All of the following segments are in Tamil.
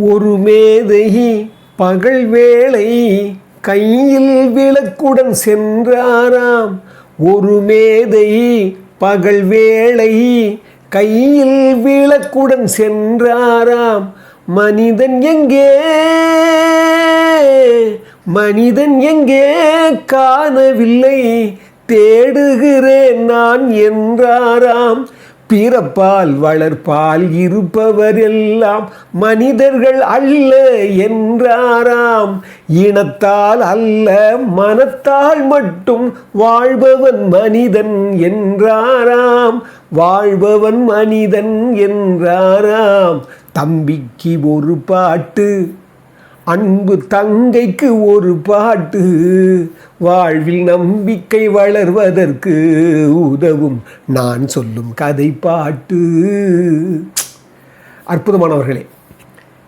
ஒரு மேதை பகல் வேளை கையில் விளக்குடன் சென்றாராம். ஒரு மேதை பகல் வேளை கையில் விளக்குடன் சென்றாராம். மனிதன் எங்கே? மனிதன் எங்கே? காணவில்லை. தேடுகிறேன் நான் என்றாராம். பிறப்பால் வளர்ப்பால் இருப்பவரெல்லாம் மனிதர்கள் அல்ல என்றாராம். இனத்தால் அல்ல மனத்தால் மட்டும் வாழ்பவன் மனிதன் என்றாராம். வாழ்பவன் மனிதன் என்றாராம். தம்பிக்கு ஒரு பாட்டு. அன்பு தங்கைக்கு ஒரு பாட்டு. வாழ்வில் நம்பிக்கை வளர்வதற்கு உதவும் நான் சொல்லும் கதை பாட்டு. அற்புதமானவர்களே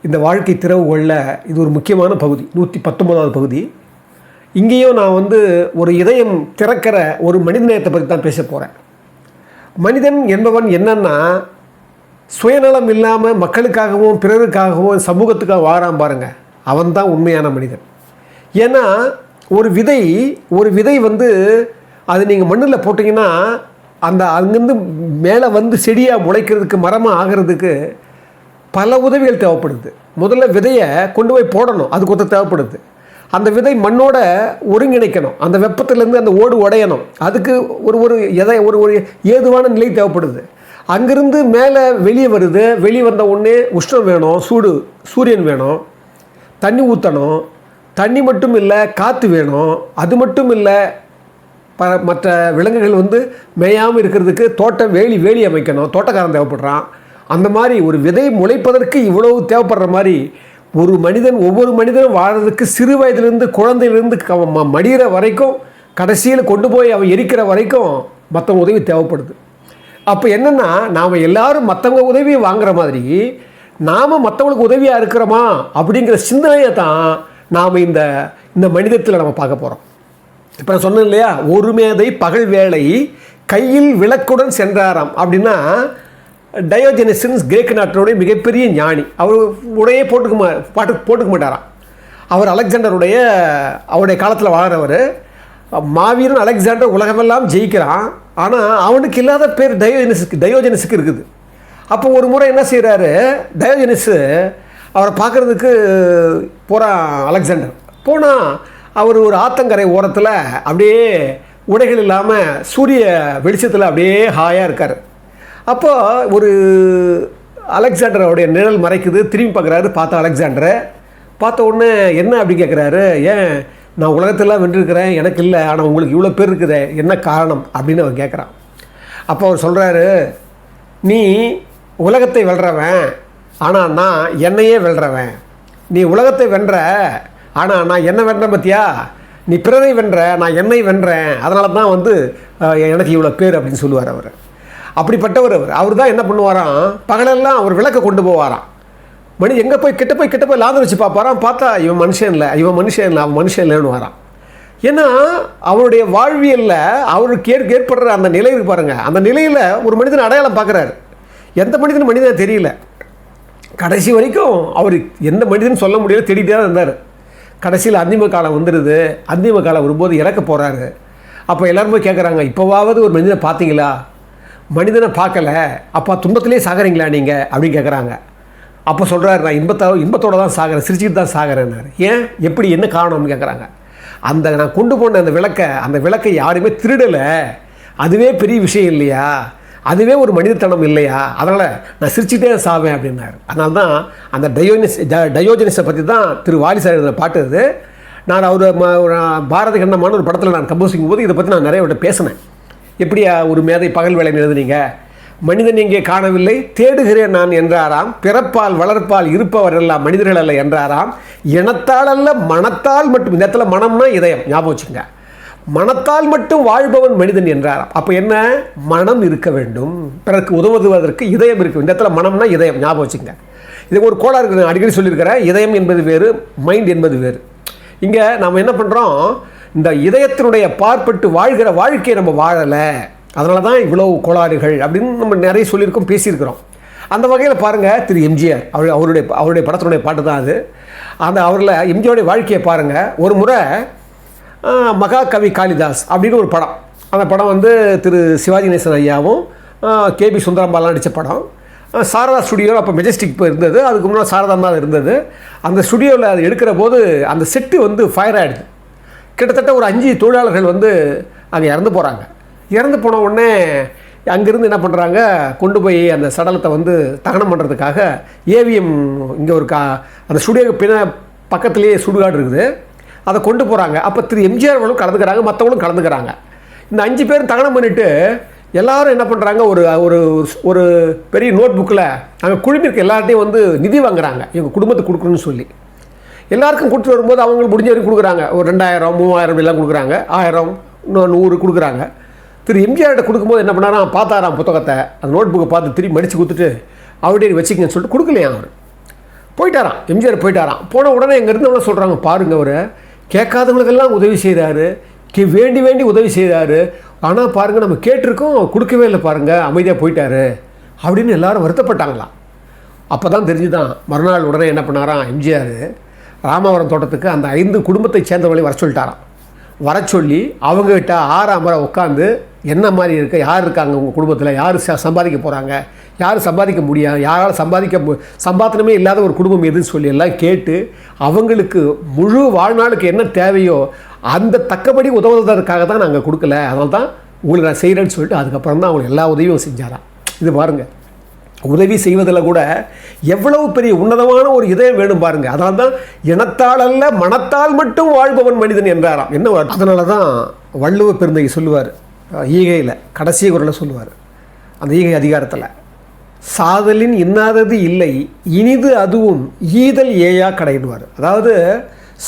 இந்த வாழ்க்கை திறவுகொள்ள இது ஒரு முக்கியமான பகுதி நூற்றி பத்தொன்பதாவது பகுதி. இங்கேயும் நான் வந்து ஒரு இதயம் திறக்கிற ஒரு மனிதநேயத்தை பற்றி தான் பேச போகிறேன் மனிதன் என்பவன் என்னன்னா சுயநலம் இல்லாமல் மக்களுக்காகவும் பிறருக்காகவும் சமூகத்துக்காக வாரான் பாருங்கள் அவன் தான் உண்மையான மனிதன். ஏன்னா ஒரு விதை ஒரு விதை வந்து அது நீங்கள் மண்ணில் போட்டிங்கன்னா அந்த அங்கேருந்து மேலே வந்து செடியாக முளைக்கிறதுக்கு மரமாக ஆகிறதுக்கு பல உதவிகள் தேவைப்படுது. முதல்ல விதையை கொண்டு போய் போடணும். அதுக்கு ஒருத்தர் தேவைப்படுது. அந்த விதை மண்ணோட ஒருங்கிணைக்கணும். அந்த வெப்பத்துலேருந்து அந்த ஓடு உடையணும். அதுக்கு ஒரு ஒரு எதை ஒரு ஒரு ஏதுவான நிலை தேவைப்படுது. அங்கேருந்து மேலே வெளியே வருது. வெளியே வந்த உடனே உஷ்ணம் வேணும் சூடு சூரியன் வேணும். தண்ணி ஊற்றணும் தண்ணி மட்டும் இல்லை காற்று வேணும். அது மட்டும் இல்லை ப மற்ற விலங்குகள் வந்து மேயாமல் இருக்கிறதுக்கு தோட்டம் வேலி வேலி அமைக்கணும். தோட்டக்காரன் தேவைப்படுறான். அந்த மாதிரி ஒரு விதை முளைப்பதற்கு இவ்வளவு தேவைப்படுற மாதிரி ஒரு மனிதன் ஒவ்வொரு மனிதனும் வாழறதுக்கு சிறு வயதிலிருந்து குழந்தையிலிருந்து ம- மடிகிற வரைக்கும் கடைசியில் கொண்டு போய் அவன் எரிக்கிற வரைக்கும் மற்றவங்க உதவி தேவைப்படுது. அப்போ என்னென்னா நாம் எல்லாரும் மற்றவங்க உதவியை வாங்குற மாதிரி நாம் மற்றவங்களுக்கு உதவியாக இருக்கிறோமா அப்படிங்கிற சிந்தனையை தான் நாம் இந்த இந்த மனிதத்தில் நம்ம பார்க்க போகிறோம் இப்போ நான் சொன்னேன் இல்லையா? ஒரு மேதை பகல் வேலை கையில் விளக்குடன் சென்றாராம். அப்படின்னா டயோஜெனிசன்ஸ் கிரேக்க நாட்டினுடைய மிகப்பெரிய ஞானி. அவர் உடையே போட்டுக்க மா பாட்டு போட்டுக்க மாட்டாராம். அவர் அலெக்சாண்டருடைய அவருடைய காலத்தில் வாழ்கிறவர் மாவீரன் அலெக்சாண்டர் உலகமெல்லாம் ஜெயிக்கிறான். ஆனால் அவனுக்கு இல்லாத பேர் டயோஜெனிஸுக்கு டயோஜெனிஸுக்கு இருக்குது. அப்போ ஒரு முறை என்ன செய்கிறாரு டயோஜனிஸு அவரை பார்க்குறதுக்கு போகிறான் அலெக்சாண்டர். போனால் அவர் ஒரு ஆத்தங்கரை ஓரத்தில் அப்படியே உடைகள் இல்லாமல் சூரிய வெளிச்சத்தில் அப்படியே ஹாயாக இருக்கார். அப்போ ஒரு அலெக்சாண்டரோடைய நிழல் மறைக்குது திரும்பி பார்க்குறாரு பார்த்த அலெக்சாண்டரை. பார்த்த உடனே என்ன அப்படி கேட்குறாரு ஏன் நான் உலகத்தெல்லாம் வென்றிருக்கிறேன் எனக்கு இல்லை ஆனால் உங்களுக்கு இவ்வளோ பேர் இருக்குதே என்ன காரணம்? அப்படின்னு அவன் கேட்குறான். அப்போ அவர் சொல்கிறாரு நீ உலகத்தை வெல்றவன் ஆனால் நான் என்னையே வெல்றவன். நீ உலகத்தை வென்ற ஆனால் நான் என்ன வென்றேன் பத்தியா? நீ பிறரை வென்ற நான் என்னை வென்றேன். அதனால தான் வந்து எனக்கு இவ்வளோ பேர் அப்படின்னு சொல்லுவார் அவர். அப்படிப்பட்டவர் அவர். அவர் தான் என்ன பண்ணுவாராம்? பகலெல்லாம் அவர் விளக்க கொண்டு போவாராம். மணி எங்கே போய் கிட்ட போய் கிட்ட போய் லாதம் வச்சு பார்ப்பாராம்? பார்த்தா இவன் மனுஷன் இல்லை இவன் மனுஷன் இல்லை அவன் மனுஷன் இல்லைன்னு வரான். ஏன்னா அவருடைய வாழ்வியலில் அவருக்கு ஏற் ஏற்படுற அந்த நிலை இருக்கு பாருங்கள் அந்த நிலையில் ஒரு மனிதன் அடையாளம் பார்க்குறாரு. எந்த மனிதனும் மனிதன் தெரியல. கடைசி வரைக்கும் அவர் எந்த மனிதன் சொல்ல முடியல தேடிட்டே தான் இருந்தார். கடைசியில் அந்திம காலம் வந்துடுது அந்திம காலம் வரும்போது இறக்க போகிறாரு அப்போ எல்லோரும் போய் கேட்குறாங்க இப்போவாவது ஒரு மனிதனை பார்த்தீங்களா? மனிதனை பார்க்கல. அப்போ துன்பத்திலே சாகுறீங்களா நீங்கள் அப்படின்னு கேட்குறாங்க அப்போ சொல்கிறாரு நான் இன்பத்தோ இன்பத்தோடு தான் சாகிறேன் சிரிச்சுட்டு தான் சாகிறேன்னாரு. ஏன்? எப்படி? என்ன காரணம்னு கேட்குறாங்க அந்த நான் கொண்டு போன அந்த விளக்கை அந்த விளக்கை யாருமே திருடலை. அதுவே பெரிய விஷயம் இல்லையா? அதுவே ஒரு மனிதத்தனம் இல்லையா? அதனால் நான் சிரிச்சுட்டே சாவேன் அப்படின்னாரு. அதனால தான் அந்த டயோனிஸ் ட- டயோஜனிஸை பற்றி தான் திரு வாலிசார் எழுதின பாட்டு இது நான் அவர் பாரத கண்ணமான ஒரு படத்தில் நான் கம்போசிங் போது இதை பற்றி நான் நிறைய விட பேசினேன். எப்படியா ஒரு மேதை பகல் வேலை எழுதுனீங்க? மனிதன் இங்கே காணவில்லை தேடுகிறேன் நான் என்றாராம். பிறப்பால் வளர்ப்பால் இருப்பவர் எல்லாம் மனிதர்கள் அல்ல என்றாராம். இனத்தால் அல்ல மனத்தால் மட்டும். இந்த இடத்துல மனம்னா இதயம். ஞாபகம் வச்சுங்க மனத்தால் மட்டும் வாழ்பவன் மனிதன் என்றாராம் அப்போ என்ன? மனம் இருக்க வேண்டும். பிறருக்கு உதவுவதற்கு இதயம் இருக்கும் இந்த இடத்துல மனம்னா இதயம் ஞாபகம் வச்சுங்க இது ஒரு கோளாறு இருக்குது நான் அடிக்கடி சொல்லியிருக்கிறேன் இதயம் என்பது வேறு மைண்ட் என்பது வேறு. இங்கே நம்ம என்ன பண்ணுறோம் இந்த இதயத்தினுடைய பார்ப்பட்டு வாழ்கிற வாழ்க்கையை நம்ம வாழலை. அதனால தான் இவ்வளோ கோளாறுகள் அப்படின்னு நம்ம நிறைய சொல்லியிருக்கோம் பேசியிருக்கிறோம். அந்த வகையில் பாருங்கள் திரு எம்ஜிஆர் அவர் அவருடைய அவருடைய படத்தினுடைய பாட்டு தான் அது. அந்த அவரில் எம்ஜிஆருடைய வாழ்க்கையை பாருங்கள் ஒரு முறை மகாகவி காளிதாஸ் அப்படின்னு ஒரு படம். அந்த படம் வந்து திரு சிவாஜி நேசன் ஐயாவும் கேபி சுந்தரம்பாலாம் நடித்த படம். சாரதா ஸ்டுடியோவில் அப்போ மெஜஸ்டிக் இப்போ இருந்தது. அதுக்கு முன்னாடி சாரதா தான் இருந்தது. அந்த ஸ்டுடியோவில் அது எடுக்கிற போது அந்த செட்டு வந்து ஃபயர் ஆகிடுது கிட்டத்தட்ட ஒரு அஞ்சு தொழிலாளர்கள் வந்து அங்கே இறந்து போகிறாங்க இறந்து போன உடனே அங்கேருந்து என்ன பண்ணுறாங்க கொண்டு போய் அந்த சடலத்தை வந்து தகனம் பண்ணுறதுக்காக ஏவிஎம் இங்கே ஒரு கா அந்த ஸ்டுடியோக்கு பின்ன பக்கத்துலேயே சுடுகாடு இருக்குது. அதை கொண்டு போகிறாங்க அப்போ திரு எம்ஜிஆர் அவர்களும் கலந்துக்கிறாங்க மற்றவங்களும் கலந்துக்கிறாங்க. இந்த அஞ்சு பேரும் தகனம் பண்ணிவிட்டு எல்லாரும் என்ன பண்ணுறாங்க ஒரு ஒரு ஒரு பெரிய நோட் புக்கில் அங்கே குழுமிற்கு எல்லார்ட்டையும் வந்து நிதி வாங்குறாங்க. எங்கள் குடும்பத்துக்கு கொடுக்கணும்னு சொல்லி. எல்லாருக்கும் கொடுத்துட்டு வரும்போது அவங்களுக்கு முடிஞ்ச வரைக்கும் கொடுக்குறாங்க. ஒரு ரெண்டாயிரம் மூவாயிரம் எல்லாம் கொடுக்குறாங்க. ஆயிரம் இன்னும் நூறு கொடுக்குறாங்க. திரு எம்ஜிஆர்கிட்ட கொடுக்கும்போது என்ன பண்ணாராம் பார்த்தாராம் புத்தகத்தை. அந்த நோட் புக்கை பார்த்து திரும்பி மடித்து கொடுத்துட்டு அவருடைய வச்சுக்கங்கன்னு சொல்லிட்டு கொடுக்கலையா அவர்? போயிட்டாராம். எம்ஜிஆர் போயிட்டாராம். போன உடனே எங்க இருந்தவங்க சொல்கிறாங்க பாருங்கள் அவர் கேட்காதவங்களுக்கெல்லாம் உதவி செய்கிறாரு கே வேண்டி வேண்டி உதவி செய்கிறாரு ஆனால் பாருங்கள் நம்ம கேட்டிருக்கோம் கொடுக்கவே இல்லை பாருங்கள் அமைதியாக போயிட்டாரு அப்படின்னு எல்லாரும் வருத்தப்பட்டாங்களாம். அப்போ தான் தெரிஞ்சுதான் மறுநாள் உடனே என்ன பண்ணாராம் எம்ஜிஆர் ராமவரம் தோட்டத்துக்கு அந்த ஐந்து குடும்பத்தை சேர்ந்தவங்களை வர சொல்லிட்டாராம். வர சொல்லி அவங்ககிட்ட ஆறாம் முறை உட்காந்து என்ன மாதிரி இருக்க? யார் இருக்காங்க உங்கள் குடும்பத்தில்? யார் ச- சம்பாதிக்க போகிறாங்க யார் சம்பாதிக்க முடியாது யாரால் சம்பாதிக்க சம்பாத்தனமே இல்லாத ஒரு குடும்பம் எதுன்னு சொல்லி எல்லாம் கேட்டு அவங்களுக்கு முழு வாழ்நாளுக்கு என்ன தேவையோ அந்த தக்கபடி உதவுவதற்காக தான் நாங்கள் கொடுக்கல. அதனால தான் உங்களுக்கு நான் செய்கிறேன்னு சொல்லிட்டு அதுக்கப்புறம் தான் அவங்க எல்லா உதவியும் செஞ்சாராம் இது பாருங்கள் உதவி செய்வதில் கூட எவ்வளவு பெரிய உன்னதமான ஒரு இதயம் வேணும் பாருங்கள் அதனால தான் இனத்தால் அல்ல மனத்தால் மட்டும் வாழ்பவன் மனிதன் என்றாராம். என்ன அதனால தான் வள்ளுவ பெருந்தகை சொல்லுவார் ஈகையில் கடைசி குரலில் சொல்லுவார். அந்த ஈகை அதிகாரத்தில் சாதலின் இன்னாதது இல்லை இனிது அதுவும் ஈதல் ஏயா கடையிடுவார். அதாவது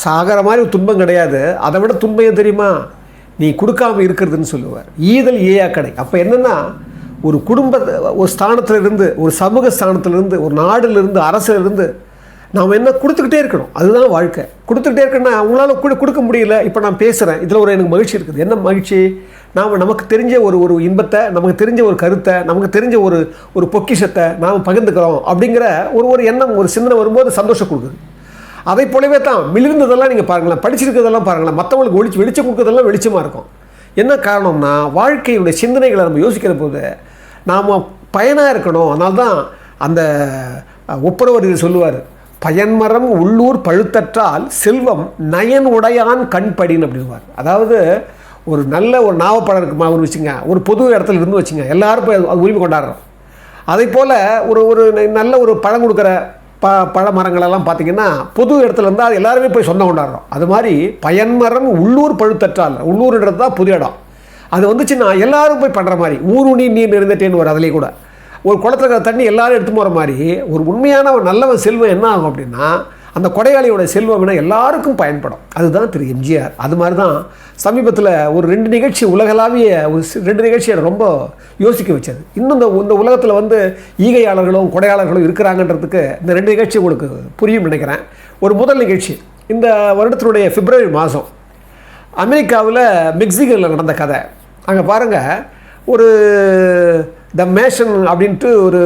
சாகர மாதிரி ஒரு துன்பம் கிடையாது. அதை விட துன்பம் எது தெரியுமா? நீ கொடுக்காம இருக்கிறதுன்னு சொல்லுவார். ஈதல் ஏயா கடை. அப்போ என்னென்னா ஒரு குடும்ப ஒரு ஸ்தானத்திலிருந்து ஒரு சமூக ஸ்தானத்திலிருந்து ஒரு நாடுலேருந்து அரசிலிருந்து நாம் என்ன கொடுத்துக்கிட்டே இருக்கணும். அதுதான் வாழ்க்கை. கொடுத்துக்கிட்டே இருக்கணும்னா அவங்களால கூட கொடுக்க முடியல. இப்போ நான் பேசுகிறேன் இதில் ஒரு எனக்கு மகிழ்ச்சி இருக்குது. என்ன மகிழ்ச்சி? நாம் நமக்கு தெரிஞ்ச ஒரு ஒரு இன்பத்தை நமக்கு தெரிஞ்ச ஒரு கருத்தை நமக்கு தெரிஞ்ச ஒரு ஒரு பொக்கிஷத்தை நாம் பகிர்ந்துக்கிறோம் அப்படிங்கிற ஒரு ஒரு எண்ணம் ஒரு சிந்தனை வரும்போது சந்தோஷம் கொடுக்குது. அதை போலவே தான் மிளிர்ந்ததெல்லாம் நீங்கள் பாருங்களேன். படிச்சிருக்கிறதெல்லாம் பாருங்களேன். மற்றவங்களுக்கு ஒழிச்சு வெளிச்சம் கொடுக்குறதெல்லாம் வெளிச்சமாக இருக்கும். என்ன காரணம்னா வாழ்க்கையுடைய சிந்தனைகளை நம்ம யோசிக்கிற போது நாம் பயனாக இருக்கணும். அதனால தான் அந்த ஒப்புரவர் இது சொல்லுவார். பயன்மரம் உள்ளூர் பழுத்தற்றால் செல்வம் நயன் உடையான் கண் படின்னு அப்படின்வார் அதாவது ஒரு நல்ல ஒரு நாவப்பழம் இருக்குமா ஒரு வச்சுங்க. ஒரு பொது இடத்துல இருந்து வச்சுங்க. எல்லாரும் போய் அது உரிமை கொண்டாடுறோம். அதே போல் ஒரு ஒரு நல்ல ஒரு பழம் கொடுக்குற ப பழ மரங்களெல்லாம் பார்த்தீங்கன்னா பொது இடத்துல இருந்தால் அது எல்லாருமே போய் சொந்தம் கொண்டாடுறோம். அது மாதிரி பயன்மரம் உள்ளூர் பழுத்தற்றால் உள்ளூர்ன்றது தான் புது இடம். அது வந்துச்சுன்னா எல்லாரும் போய் பண்ணுற மாதிரி ஊருணி நீர் நிறைந்தட்டேன்னு ஒரு அதுலேயே கூட. ஒரு குளத்துல இருக்கிற தண்ணி எல்லாரும் எடுத்து போகிற மாதிரி ஒரு உண்மையான ஒரு நல்லவன் செல்வம் என்ன ஆகும் அப்படின்னா அந்த கொடையாளியோட செல்வம்னா எல்லாருக்கும் பயன்படும். அதுதான் திரு எம்ஜிஆர். அது மாதிரி தான் சமீபத்தில் ஒரு ரெண்டு நிகழ்ச்சி உலகளாவிய ஒரு சி- ரெண்டு நிகழ்ச்சியை ரொம்ப யோசிக்க வச்சது. இன்னும் இந்த இந்த உலகத்தில் வந்து ஈகையாளர்களும் கொடையாளர்களும் இருக்கிறாங்கன்றதுக்கு இந்த ரெண்டு நிகழ்ச்சி உங்களுக்கு புரியும் நினைக்கிறேன். ஒரு முதல் நிகழ்ச்சி இந்த வருடத்தினுடைய பிப்ரவரி மாதம் அமெரிக்காவில் மெக்சிகோவில் நடந்த கதை. அங்கே பாருங்கள் ஒரு த மேஷன் அப்படின்ட்டு ஒரு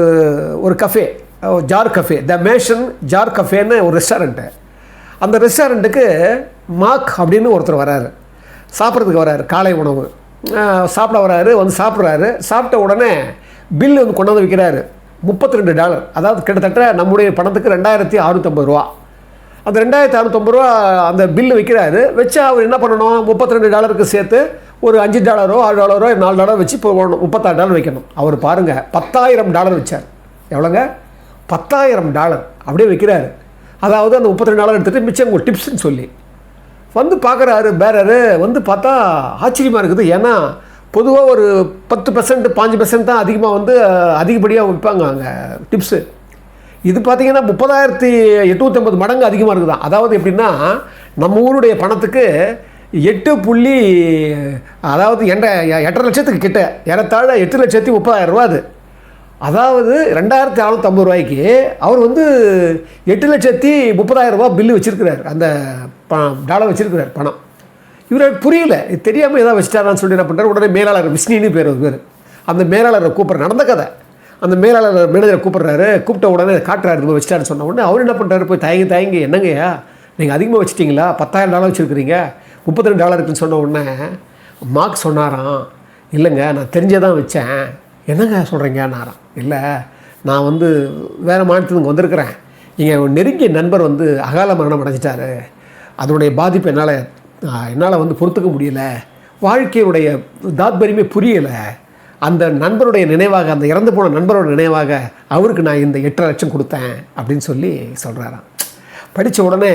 ஒரு cafe jar cafe the mason jar கஃபேன்னு ஒரு ரெஸ்டாரண்ட்டு அந்த ரெஸ்டாரண்ட்டுக்கு மார்க் அப்படின்னு ஒருத்தர் வராரு சாப்பிட்றதுக்கு வராரு காலை உணவு. சாப்பிட வராரு வந்து சாப்பிட்றாரு. சாப்பிட்ட உடனே பில்லு வந்து கொண்டாந்து விற்கிறாரு முப்பத்தி ரெண்டு டாலர். அதாவது கிட்டத்தட்ட நம்முடைய பணத்துக்கு ரெண்டாயிரத்தி அறுநூத்தம்பது ரூபா. அந்த ரெண்டாயிரத்தி அறுநூத்தம்பது ரூபா அந்த பில்லு விற்கிறாரு வச்சு அவர் என்ன பண்ணணும்? முப்பத்தி ரெண்டு டாலருக்கு சேர்த்து ஒரு அஞ்சு டாலரோ ஆறு டாலரோ நாலு டாலர் வச்சு போகணும் முப்பத்தாறு டாலர் வைக்கணும். அவர் பாருங்கள் பத்தாயிரம் டாலர் வச்சார். எவ்வளோங்க? பத்தாயிரம் டாலர். அப்படியே வைக்கிறாரு. அதாவது அந்த முப்பத்தி டாலர் எடுத்துகிட்டு மிச்சம் ஒரு டிப்ஸ்ன்னு சொல்லி. வந்து பார்க்குறாரு பேரரு. வந்து பார்த்தா ஆச்சரியமாக இருக்குது. ஏன்னா பொதுவாக ஒரு பத்து பர்சன்ட் பாஞ்சு பர்சன்ட் தான் அதிகமாக வந்து அதிகப்படியாக விற்பாங்க அங்கே டிப்ஸு இது பார்த்தீங்கன்னா முப்பதாயிரத்தி எட்நூற்றம்பது மடங்கு அதிகமாக இருக்குதான். அதாவது எப்படின்னா நம்ம ஊருடைய பணத்துக்கு எட்டு புள்ளி அதாவது என்ற எட்டரை லட்சத்துக்கு கிட்ட ஏறத்தாழ எட்டு லட்சத்தி முப்பதாயிரம் ரூபா அது. அதாவது ரெண்டாயிரத்தி அறநூற்றம்பது ரூபாய்க்கு அவர் வந்து எட்டு லட்சத்தி முப்பதாயிரம் ரூபாய் பில்லு வச்சுருக்கிறார். அந்த பணம் டாலர் வச்சுருக்கிறார் பணம். இவருக்கு புரியல. இது தெரியாமல் ஏதாவது வச்சிட்டாரான்னு சொல்லி என்ன பண்ணுறாரு உடனே மேலாளர் விஷ்ணின்னு பேர் பேர். அந்த மேலாளரை கூப்பிட்ற நடந்த கதை. அந்த மேலாளர் மேனேஜரை கூப்பிட்றாரு. கூப்பிட்ட உடனே காட்டுறாரு. இது வச்சுட்டாரு சொன்ன உடனே அவர் என்ன பண்ணுறாரு போய் தயங்கி தயங்கி என்னங்கய்யா? நீங்கள் அதிகமாக வச்சிட்டிங்களா? பத்தாயிரம் டாலர் வச்சுருக்கிறீங்க. முப்பத்தி ரெண்டு டாலர் இருக்குன்னு சொன்ன உடனே மார்க் சொன்னாராம் இல்லைங்க நான் தெரிஞ்சே தான் வச்சேன். என்னங்க சொல்கிறீங்கன்னாராம் இல்லை நான் வந்து வேறு மாநிலத்துக்கு வந்திருக்கிறேன். இங்கே நெருங்கிய நண்பர் வந்து அகால மரணம் அடைஞ்சிட்டாரு. அதனுடைய பாதிப்பு என்னால் என்னால் வந்து பொறுத்துக்க முடியல. வாழ்க்கையுடைய தாத்பரியமே புரியலை. அந்த நண்பருடைய நினைவாக அந்த இறந்து போன நண்பரோட நினைவாக அவருக்கு நான் இந்த எட்டரை லட்சம் கொடுத்தேன் அப்படின்னு சொல்லி சொல்கிறாராம் படித்த உடனே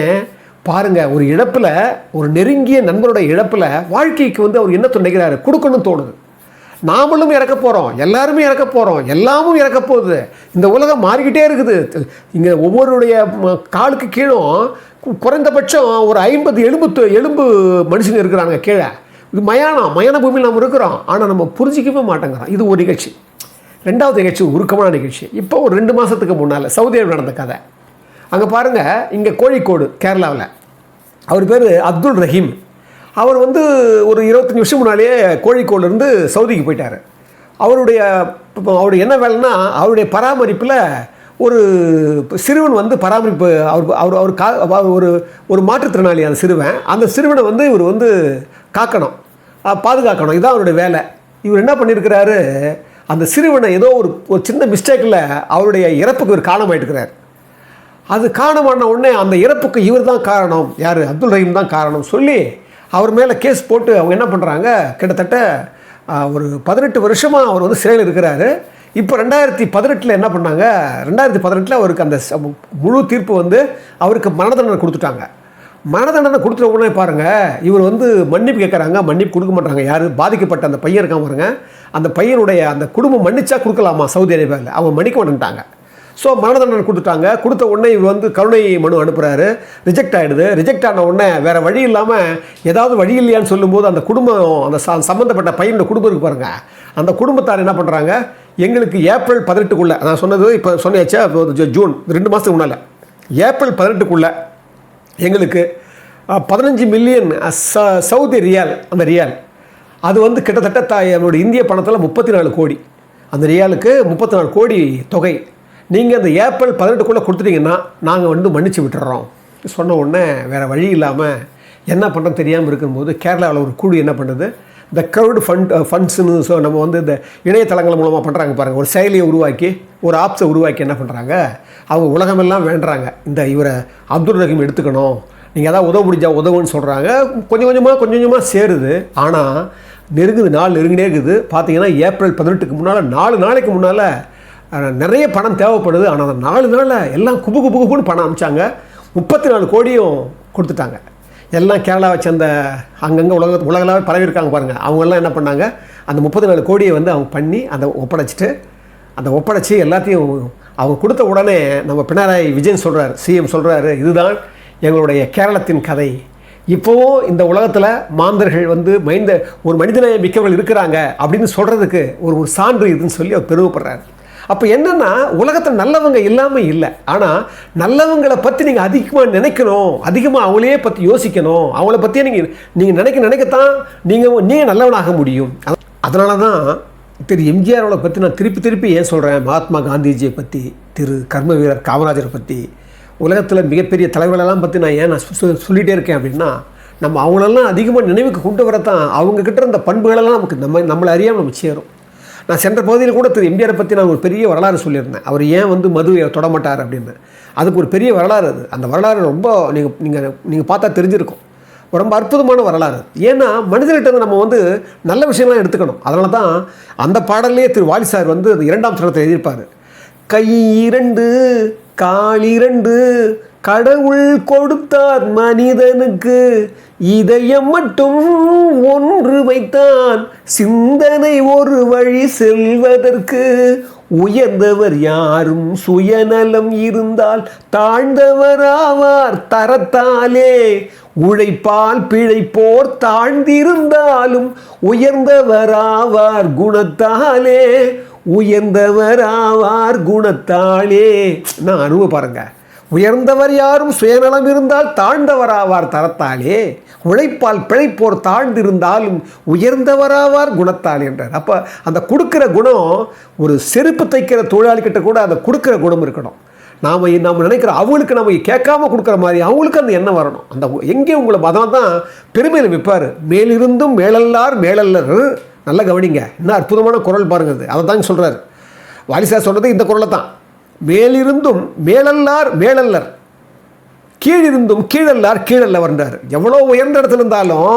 பாருங்கள் ஒரு இழப்பில் ஒரு நெருங்கிய நண்பருடைய இழப்பில் வாழ்க்கைக்கு வந்து அவர் என்ன நினைக்கிறாரு கொடுக்கணும்னு தோணுது. நாமளும் இறக்க போகிறோம் எல்லாருமே இறக்க போகிறோம் எல்லாமும் இறக்க போகுது. இந்த உலகம் மாறிக்கிட்டே இருக்குது. இங்கே ஒவ்வொருடைய ம- காலுக்கு கீழும் குறைந்தபட்சம் ஒரு ஐம்பது எலும்பு எலும்பு மனுஷங்க இருக்கிறாங்க கீழே. இது மயானம் மயான பூமியில் நம்ம இருக்கிறோம். ஆனால் நம்ம புரிஞ்சிக்கவே மாட்டேங்கிறோம். இது ஒரு நிகழ்ச்சி. ரெண்டாவது நிகழ்ச்சி உருக்கமான நிகழ்ச்சி. இப்போ ஒரு ரெண்டு மாதத்துக்கு முன்னால் சவுதியில் நடந்த கதை. அங்கே பாருங்கள் இங்கே கோழிக்கோடு கேரளாவில். அவர் பேர் அப்துல் ரஹீம். அவர் வந்து ஒரு இருபத்தஞ்சி வருஷம் முன்னாலேயே கோழிக்கோடுலேருந்து சவுதிக்கு போயிட்டார். அவருடைய இப்போ அவருடைய என்ன வேலைன்னா அவருடைய பராமரிப்பில் ஒரு சிறுவன் வந்து பராமரிப்பு அவர் அவர் அவர் கா ஒரு ஒரு மாற்றுத்திறனாளி அந்த சிறுவன். அந்த சிறுவனை வந்து இவர் வந்து காக்கணும். பாதுகாக்கணும். இதுதான் அவருடைய வேலை. இவர் என்ன பண்ணியிருக்கிறாரு அந்த சிறுவனை ஏதோ ஒரு ஒரு சின்ன மிஸ்டேக்கில் அவருடைய இறப்புக்கு ஒரு காலமாயிட்டுக்கிறார் அது காரணமான உடனே அந்த இறப்புக்கு இவர் தான் காரணம். யார்? அப்துல் ரஹீம் தான் காரணம். சொல்லி அவர் மேலே கேஸ் போட்டு அவங்க என்ன பண்ணுறாங்க கிட்டத்தட்ட ஒரு பதினெட்டு வருஷமாக அவர் வந்து சிறையில் இருக்கிறாரு. இப்போ ரெண்டாயிரத்தி பதினெட்டில் என்ன பண்ணாங்க? ரெண்டாயிரத்தி பதினெட்டில் அவருக்கு அந்த ச- முழு தீர்ப்பு வந்து அவருக்கு மரண தண்டனை கொடுத்துட்டாங்க. மரண தண்டனை கொடுத்துட்ட உடனே பாருங்கள் இவர் வந்து மன்னிப்பு கேட்குறாங்க மன்னிப்பு கொடுக்க மாட்டாங்க. யார்? பாதிக்கப்பட்ட அந்த பையன் இருக்கான் பாருங்க. அந்த பையனுடைய அந்த குடும்பம் மன்னிச்சா கொடுக்கலாமா? சவுதி அரேபியாவில் அவங்க மன்னிக்க மாட்டேன்ட்டாங்க. ஸோ மரண கொடுத்துட்டாங்க. கொடுத்த உடனே இவர் வந்து கருணை மனு அனுப்புகிறாரு ரிஜெக்ட் ஆகிடுது ரிஜெக்ட் ஆன உடனே வேறு வழி இல்லாமல் ஏதாவது வழி இல்லையான்னு சொல்லும்போது அந்த குடும்பம் அந்த ச சம்மந்தப்பட்ட பையனோட குடும்பம் இருக்கு பாருங்கள் அந்த குடும்பத்தார் என்ன பண்ணுறாங்க எங்களுக்கு ஏப்ரல் பதினெட்டுக்குள்ளே நான் சொன்னது இப்போ சொன்னியாச்சா ஜூன் ரெண்டு மாதத்துக்கு முன்னால். ஏப்ரல் பதினெட்டுக்குள்ளே எங்களுக்கு பதினஞ்சு மில்லியன் ச சவுதி ரியால் அந்த ரியால். அது வந்து கிட்டத்தட்ட த என்னுடைய இந்திய பணத்தில் முப்பத்தி நாலு கோடி. அந்த ரியாலுக்கு முப்பத்தி நாலு கோடி தொகை. நீங்கள் அந்த ஏப்ரல் பதினெட்டுக்குள்ளே கொடுத்துட்டிங்கன்னா நாங்கள் வந்து மன்னிச்சு விட்டுறோம். சொன்ன உடனே வேறு வழி இல்லாமல் என்ன பண்ணுறோம் தெரியாமல் இருக்கும்போது கேரளாவில் ஒரு குழு என்ன பண்ணுது? இந்த க்ரௌடு ஃபண்ட் ஃபண்ட்ஸ்னு ஸோ நம்ம வந்து இந்த இணையதளங்கள் மூலமாக பண்ணுறாங்க பாருங்கள் ஒரு செயலியை உருவாக்கி ஒரு ஆப்ஸை உருவாக்கி என்ன பண்ணுறாங்க அவங்க உலகமெல்லாம் வேண்டுறாங்க. இந்த இவரை அப்துல் ரஹீம் எடுத்துக்கணும். நீங்கள் ஏதாவது உதவ முடிஞ்சால் உதவுன்னு சொல்கிறாங்க கொஞ்சம் கொஞ்சமாக கொஞ்சம் கொஞ்சமாக சேருது. ஆனால் நெருங்குது நாள் நெருங்கினே இருக்குது. பார்த்தீங்கன்னா ஏப்ரல் பதினெட்டுக்கு முன்னால் நாலு நாளைக்கு முன்னால் நிறைய பணம் தேவைப்படுது. ஆனால் அந்த நாலு நாளில் எல்லாம் குபு குபு குபுன்னு பணம் அமிச்சாங்க முப்பத்தி நாலு கோடியும் கொடுத்துட்டாங்க. எல்லாம் கேரளாவை சேர்ந்த அங்கங்கே உலக உலகளாவே பரவி இருக்காங்க பாருங்கள் அவங்கெல்லாம் என்ன பண்ணாங்க? அந்த முப்பத்தி நாலு கோடியை வந்து அவங்க பண்ணி அதை ஒப்படைச்சிட்டு அந்த ஒப்படைச்சி எல்லாத்தையும் அவங்க கொடுத்த உடனே நம்ம பினராயி விஜயன் சொல்கிறார் சிஎம் சொல்கிறாரு இதுதான் எங்களுடைய கேரளத்தின் கதை. இப்போவும் இந்த உலகத்தில் மாந்தர்கள் வந்து மைந்த ஒரு மனிதநேய மிக்கவர்கள் இருக்கிறாங்க அப்படின்னு சொல்கிறதுக்கு ஒரு ஒரு சான்று இதுன்னு சொல்லி அவர் பெருமைப்படுறாரு. அப்போ என்னென்னா உலகத்தில் நல்லவங்க இல்லாமல் இல்லை. ஆனால் நல்லவங்களை பற்றி நீங்கள் அதிகமாக நினைக்கணும். அதிகமாக அவங்களையே பற்றி யோசிக்கணும். அவங்கள பற்றியே நீங்கள் நீங்கள் நினைக்க நினைக்கத்தான் நீங்கள் நீங்கள் நல்லவனாக முடியும். அதனால தான் திரு எம்ஜிஆரோட பற்றி நான் திருப்பி திருப்பி ஏன் சொல்கிறேன் மகாத்மா காந்திஜியை பற்றி திரு கர்ம வீரர் காமராஜரை பற்றி உலகத்தில் மிகப்பெரிய தலைவர்களெல்லாம் பற்றி நான் ஏன் நான் சொல்லிகிட்டே இருக்கேன் அப்படின்னா நம்ம அவங்களெல்லாம் அதிகமாக நினைவுக்கு கொண்டு வரத்தான் அவங்கக்கிட்ட இருந்த பண்புகளெல்லாம் நமக்கு நம்ம நம்மளை அறியாமல் நம்ம சேரும். நான் சென்ற பகுதியில் கூட திரு எம்ஜிஆரை பற்றி நான் ஒரு பெரிய வரலாறு சொல்லியிருந்தேன். அவர் ஏன் வந்து மது தொடமாட்டார் அப்படின்னு. அதுக்கு ஒரு பெரிய வரலாறு அது. அந்த வரலாறு ரொம்ப நீங்கள் நீங்கள் நீங்கள் பார்த்தா தெரிஞ்சிருக்கும். ரொம்ப அற்புதமான வரலாறு ஏன்னா மனிதர்கிட்ட வந்து நம்ம வந்து நல்ல விஷயம்லாம் எடுத்துக்கணும். அதனால தான் அந்த பாடல்லையே திரு வாலி சார் வந்து அந்த இரண்டாம் சரணத்தை எழுதியிருப்பார். கை இரண்டு கால் இரண்டு கடவுள் கொடுத்தார் மனிதனுக்கு. இதயம் மட்டும் ஒன்று வைத்தான். சிந்தனை ஒரு வழி செல்வதற்கு. உயர்ந்தவர் யாரும் சுயநலம் இருந்தால் தாழ்ந்தவராவார் தரத்தாலே. உழைப்பால் பிழைப்போர் தாழ்ந்திருந்தாலும் உயர்ந்தவராவார் குணத்தாலே. உயர்ந்தவராவார் குணத்தாலே. நான் அனுபவ பாருங்கள் உயர்ந்தவர் யாரும் சுயநலம் இருந்தால் தாழ்ந்தவராவார் தரத்தாலே. உழைப்பால் பிழைப்போர் தாழ்ந்திருந்தாலும் உயர்ந்தவராவார் குணத்தால் என்றார். அப்போ அந்த கொடுக்குற குணம் ஒரு செருப்பு தைக்கிற தொழிலாளிகிட்ட கூட அந்த கொடுக்குற குணம் இருக்கணும். நாம் நம்ம நினைக்கிற அவங்களுக்கு நம்ம கேட்காம கொடுக்குற மாதிரி அவங்களுக்கு அந்த எண்ணம் வரணும். அந்த எங்கே உங்களை மதம் தான் பெருமையில் விற்பார் மேலிருந்தும் மேலல்லார் மேலல்லர். நல்லா கவனிங்க. என்ன அற்புதமான குரல் பாருங்கிறது அதை. தான் சொல்கிறார் வாலிசார் சொல்கிறது இந்த குரலை தான் மேலிருந்தும் மேலல்லார் மேலல்லர். கீழிருந்தும் கீழல்லார் கீழல்லவர்ன்றார். எவ்வளோ உயர்ந்த இடத்துல இருந்தாலும்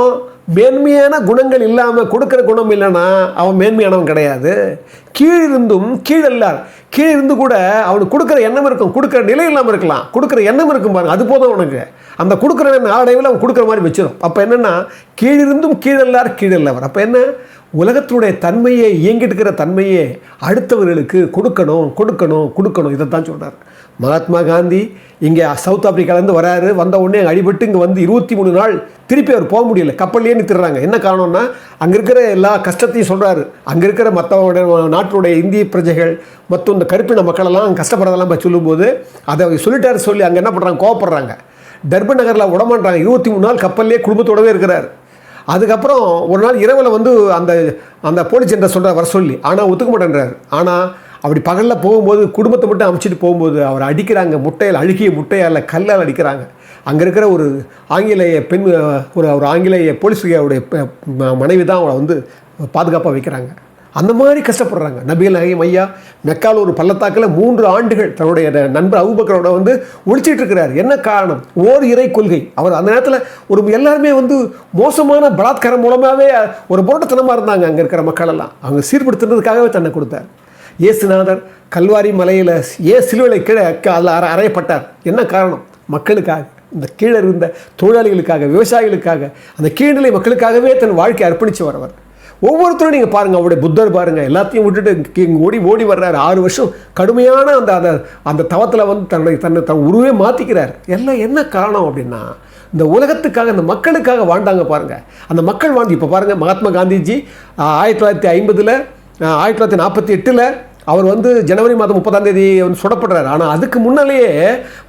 மேன்மையான குணங்கள் இல்லாமல் கொடுக்குற குணம் இல்லைன்னா அவன் மேன்மையானவன் கிடையாது. கீழிருந்தும் கீழல்லார். கீழிருந்து கூட அவனுக்கு கொடுக்குற எண்ணம் இருக்கும். கொடுக்குற நிலை இல்லாமல் இருக்கலாம். கொடுக்குற எண்ணம் இருக்கும் பாருங்க. அது போதும் அவனுக்கு. அந்த கொடுக்குற நாளடைவில் அவன் கொடுக்குற மாதிரி வச்சிடும் அப்போ என்னென்னா கீழிருந்தும் கீழல்லார் கீழல்லவர். அப்போ என்ன? உலகத்தினுடைய தன்மையை இயங்கிட்டு இருக்கிற தன்மையை அடுத்தவர்களுக்கு கொடுக்கணும் கொடுக்கணும் கொடுக்கணும். இதை தான் சொல்கிறார் மகாத்மா காந்தி இங்கே சவுத் ஆப்பிரிக்காலேருந்து வராரு. வந்த உடனே அடிபட்டு இங்கே வந்து இருபத்தி மூணு நாள் திருப்பி அவர் போக முடியல. கப்பல்லையே நிறுத்துறாங்க என்ன காரணம்னா அங்கே இருக்கிற எல்லா கஷ்டத்தையும் சொல்கிறாரு அங்கே இருக்கிற மற்றவங்களுடைய நாட்டினுடைய இந்திய பிரஜைகள் மற்றும் இந்த கருப்பின மக்களெல்லாம் கஷ்டப்படுறதெல்லாம் சொல்லும்போது அதை சொல்லிட்டாரு சொல்லி அங்கே என்ன பண்ணுறாங்க கோவப்படுறாங்க. டர்பன் நகரில் விடமாட்டாங்க இருபத்தி மூணு நாள் கப்பல்லே குடும்பத்தோடவே இருக்கிறார். அதுக்கப்புறம் ஒரு நாள் இரவில் வந்து அந்த அந்த போலீஸ் சென்டர் சொல்கிற வர சொல்லி. ஆனால் ஒத்துக்க மாட்டேன்றார். ஆனால் அப்படி பகலில் போகும்போது குடும்பத்தை மட்டும் அமைச்சிட்டு போகும்போது அவர் அடிக்கிறாங்க முட்டையில் அழுகிய முட்டையால் கல்லால் அடிக்கிறாங்க. அங்கே இருக்கிற ஒரு ஆங்கிலேய பெண் ஒரு ஒரு ஆங்கிலேய போலீஸுடைய மனைவி தான் அவளை வந்து பாதுகாப்பாக வைக்கிறாங்க. அந்த மாதிரி கஷ்டப்படுறாங்க. நபிகள் நகையும் ஐயா மெக்கால் ஒரு பள்ளத்தாக்கில் மூன்று ஆண்டுகள் தன்னுடைய நண்பர் அவுபக்கரோட வந்து ஒழிச்சிட்டு இருக்கிறார். என்ன காரணம்? ஓர் இறை கொள்கை. அவர் அந்த நேரத்தில் ஒரு எல்லாருமே வந்து மோசமான பலாத்காரம் மூலமாகவே ஒரு புரட்டத்தனமாக இருந்தாங்க அங்கே இருக்கிற மக்கள் எல்லாம் அவங்க சீர்படுத்துறதுக்காகவே தன்னை கொடுத்தார். இயேசுநாதர் கல்வாரி மலையில் ஏ சிலுவலை கீழே அதில் அற அறையப்பட்டார். என்ன காரணம்? மக்களுக்காக. இந்த கீழே இருந்த தொழிலாளிகளுக்காக விவசாயிகளுக்காக அந்த கீழ்நிலை மக்களுக்காகவே தன் வாழ்க்கையை அர்ப்பணித்து வரவர். ஒவ்வொருத்தரும் நீங்கள் பாருங்கள் அவருடைய புத்தர் பாருங்கள் எல்லாத்தையும் விட்டுட்டு இங்கே ஓடி ஓடி வர்றாரு. ஆறு வருஷம் கடுமையான அந்த அந்த அந்த தவத்தில் வந்து தன்னுடைய தன்னை தன் உருவே மாற்றிக்கிறார் எல்லாம் என்ன காரணம் அப்படின்னா இந்த உலகத்துக்காக இந்த மக்களுக்காக வாழ்ந்தாங்க பாருங்கள் அந்த மக்கள் வாழ்ந்து இப்போ பாருங்கள் மகாத்மா காந்திஜி ஆயிரத்தி தொள்ளாயிரத்தி ஐம்பதில் ஆயிரத்தி தொள்ளாயிரத்தி நாற்பத்தி எட்டில் அவர் வந்து ஜனவரி மாதம் முப்பதாம் தேதி வந்து சுடப்படுறாரு ஆனால் அதுக்கு முன்னாலேயே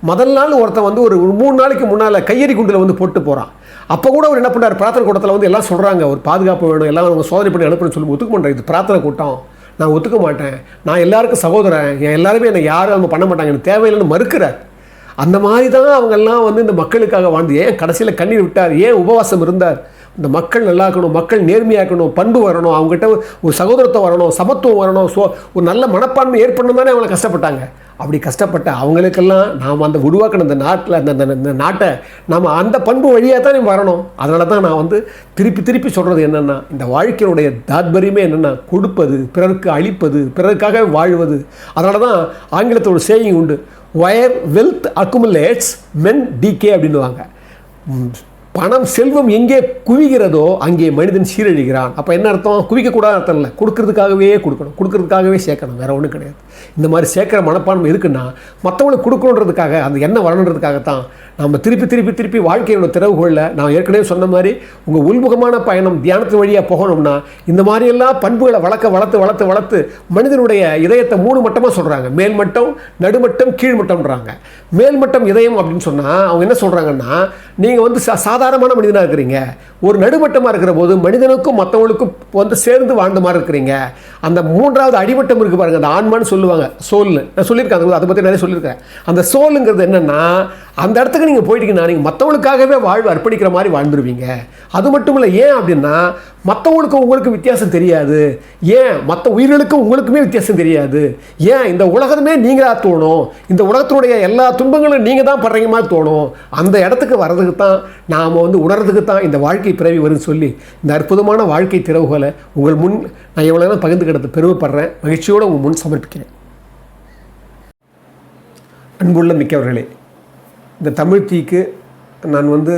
முதல் நாள் ஒருத்தன் வந்து ஒரு மூணு நாளைக்கு முன்னால் கையெறி குண்டில் வந்து போட்டு போகிறான் அப்போ கூட அவர் என்ன பண்ணார்? பிரார்த்தனை கூட்டத்தில் வந்து எல்லாம் சொல்கிறாங்க ஒரு பாதுகாப்பு வேணும் எல்லாம் அவங்க சோதனை பண்ணி அனுப்பணும்னு சொல்லி ஒத்துக்க மாட்டேன் இது பிரார்த்தனை கூட்டம். நான் ஒத்துக்க மாட்டேன். நான் எல்லாருக்கும் சகோதரன். என் எல்லாருமே என்னை யாரும் அவங்க பண்ண மாட்டாங்க. எனக்கு தேவையில்லைன்னு மறுக்கிறார். அந்த மாதிரி தான் அவங்கெல்லாம் வந்து இந்த மக்களுக்காக வாழ்ந்து ஏன் கடைசியில் கண்ணீர் விட்டார்? ஏன் உபவாசம் இருந்தார்? இந்த மக்கள் நல்லா இருக்கணும் மக்கள் நேர்மையாக்கணும் பண்பு வரணும் அவங்ககிட்ட ஒரு சகோதரத்துவம் வரணும் சமத்துவம் வரணும் ஸோ ஒரு நல்ல மனப்பான்மை ஏற்படணும் தானே அவங்களை கஷ்டப்பட்டாங்க. அப்படி கஷ்டப்பட்ட அவங்களுக்கெல்லாம் நாம் அந்த உருவாக்கின இந்த நாட்டில் அந்த இந்த நாட்டை நாம் அந்த பண்பு வழியாக தான் வரணும். அதனால தான் நான் வந்து திருப்பி திருப்பி சொல்கிறது என்னென்னா இந்த வாழ்க்கையினுடைய தாத்பரியமே என்னென்னா கொடுப்பது பிறருக்கு அழிப்பது பிறருக்காக வாழ்வது. அதனால தான் ஆங்கிலத்தோட சேயிங் உண்டு where wealth accumulates men decay அப்படின்னுவாங்க. பணம் செல்வம் எங்கே குவிகிறதோ அங்கே மனிதன் சீரழிகிறான். அப்போ என்ன அர்த்தம்? குவிக்கக்கூடாது அர்த்தம் இல்லை. கொடுக்கறதுக்காகவே கொடுக்கணும். கொடுக்கறதுக்காகவே சேர்க்கணும். வேறு ஒன்றும் கிடையாது. இந்த மாதிரி சேர்க்குற மனப்பான்மை இருக்குன்னா மற்றவங்களுக்கு கொடுக்கணுன்றதுக்காக அந்த எண்ணம் வரணுன்றதுக்காகத்தான். நம்ம திருப்பி திருப்பி திருப்பி வாழ்க்கையோட திறவுகளில் நான் ஏற்கனவே சொன்ன மாதிரி உங்கள் உள்முகமான பயணம் தியானத்து வழியாக போகணும்னா இந்த மாதிரியெல்லாம் பண்புகளை வளர்க்க வளர்த்து வளர்த்து வளர்த்து மனிதனுடைய இதயத்தை மூணு மட்டமாக சொல்கிறாங்க மேல்மட்டம் நடுமட்டம் கீழ்மட்டம்ன்றாங்க மேல்மட்டம் இதயம் அப்படின்னு சொன்னால் அவங்க என்ன சொல்கிறாங்கன்னா நீங்கள் வந்து சா சாதாரணமான மனிதனாக இருக்கிறீங்க. ஒரு நடுமட்டமாக இருக்கிற போது மனிதனுக்கும் மற்றவங்களுக்கும் வந்து சேர்ந்து வாழ்ந்த மாதிரி இருக்கிறீங்க. அந்த மூன்றாவது அடிமட்டம் இருக்குது பாருங்கள் அந்த ஆன்மான்னு சொல்லுவாங்க சோல்னு. நான் சொல்லியிருக்கேன் அதை பற்றி நிறைய சொல்லியிருக்கேன். அந்த சோலுங்கிறது என்னென்னா அந்த இடத்துக்கு நீங்கள் போயிட்டீங்கன்னா நீங்கள் மற்றவங்களுக்காகவே வாழ்வு அர்ப்பணிக்கிற மாதிரி வாழ்ந்துருவீங்க. அது மட்டும் இல்லை ஏன் அப்படின்னா மற்றவங்களுக்கும் உங்களுக்கு வித்தியாசம் தெரியாது. ஏன்? மற்ற உயிர்களுக்கும் உங்களுக்குமே வித்தியாசம் தெரியாது. ஏன்? இந்த உலகமே நீங்களாக தோணும். இந்த உலகத்தினுடைய எல்லா துன்பங்களும் நீங்கள் தான் படுறீங்க மாதிரி தோணும். அந்த இடத்துக்கு வர்றதுக்கு தான் நாம் வந்து உணர்றதுக்கு தான் இந்த வாழ்க்கை பிறவி வரும்னு சொல்லி இந்த அற்புதமான வாழ்க்கை திறவுகளை உங்கள் முன் நான் எவ்வளோ நேரம் பகிர்ந்துக்கிட்டது பெருமைப்படுறேன். மகிழ்ச்சியோடு உங்கள் முன் சமர்ப்பிக்கிறேன். அன்புள்ள மிக்கவர்களே இந்த தமிழ் தீக்கு நான் வந்து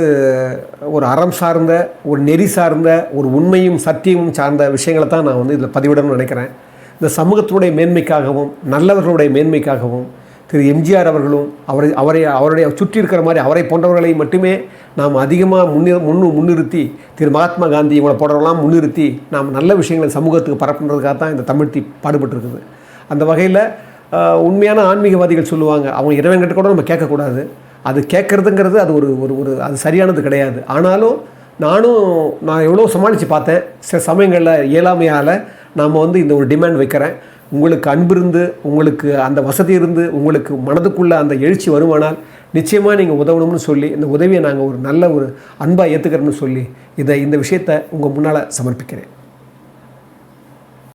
ஒரு அறம் சார்ந்த ஒரு நெறி சார்ந்த ஒரு உண்மையும் சத்தியமும் சார்ந்த விஷயங்களை தான் நான் வந்து இதில் பதிவிடணும்னு நினைக்கிறேன். இந்த சமூகத்தினுடைய மேன்மைக்காகவும் நல்லவர்களுடைய மேன்மைக்காகவும் திரு எம்ஜிஆர் அவர்களும் அவரை அவரை அவருடைய சுற்றி இருக்கிற மாதிரி அவரை போன்றவர்களை மட்டுமே நாம் அதிகமாக முன்னி முன்னு முன்னிறுத்தி திரு மகாத்மா காந்தி இவங்களை போடுறவங்களாம் முன்னிறுத்தி நாம் நல்ல விஷயங்களை சமூகத்துக்கு பரப்புன்றதுக்காக தான் இந்த தமிழ் தீ பாடுபட்டுருக்குது. அந்த வகையில் உண்மையான ஆன்மீகவாதிகள் சொல்லுவாங்க. அவங்க இறைவன்கிட்ட கூட நம்ம கேட்கக்கூடாது. அது கேட்குறதுங்கிறது அது ஒரு ஒரு ஒரு அது சரியானது கிடையாது. ஆனாலும் நானும் நான் எவ்வளோ சமாளித்து பார்த்தேன். சில சமயங்களில் இயலாமையால் நாம் வந்து இந்த ஒரு டிமாண்ட் வைக்கிறேன். உங்களுக்கு அன்பு இருந்து உங்களுக்கு அந்த வசதி இருந்து உங்களுக்கு மனதுக்குள்ளே அந்த எழுச்சி வருமானால் நிச்சயமாக நீங்கள் உதவணும்னு சொல்லி இந்த உதவியை நாங்கள் ஒரு நல்ல ஒரு அன்பாக ஏற்றுக்கிறோம்னு சொல்லி இதை இந்த விஷயத்தை உங்கள் முன்னால் சமர்ப்பிக்கிறேன்.